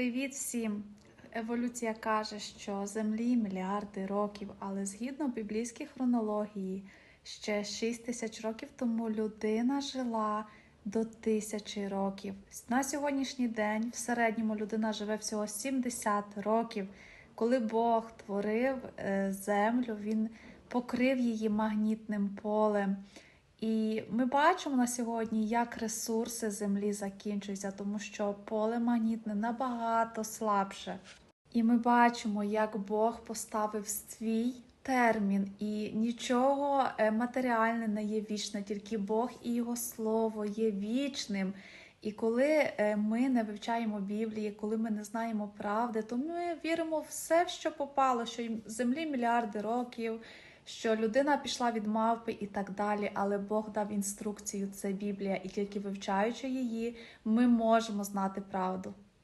Привіт всім! Еволюція каже, що Землі мільярди років, але згідно біблійській хронології, ще 6 тисяч років тому людина жила до тисячі років. На сьогоднішній день в середньому людина живе всього 70 років. Коли Бог творив е, землю, він покрив її магнітним полем. І ми бачимо на сьогодні, як ресурси землі закінчуються, тому що поле магнітне набагато слабше. І ми бачимо, як Бог поставив свій термін, і нічого е, матеріальне не є вічне, тільки Бог і Його Слово є вічним. І коли е, ми не вивчаємо Біблії, коли ми не знаємо правди, то ми віримо в все, що попало, що землі мільярди років, що людина пішла від мавпи і так далі. Але Бог дав інструкцію, це Біблія, і тільки вивчаючи її, ми можемо знати правду.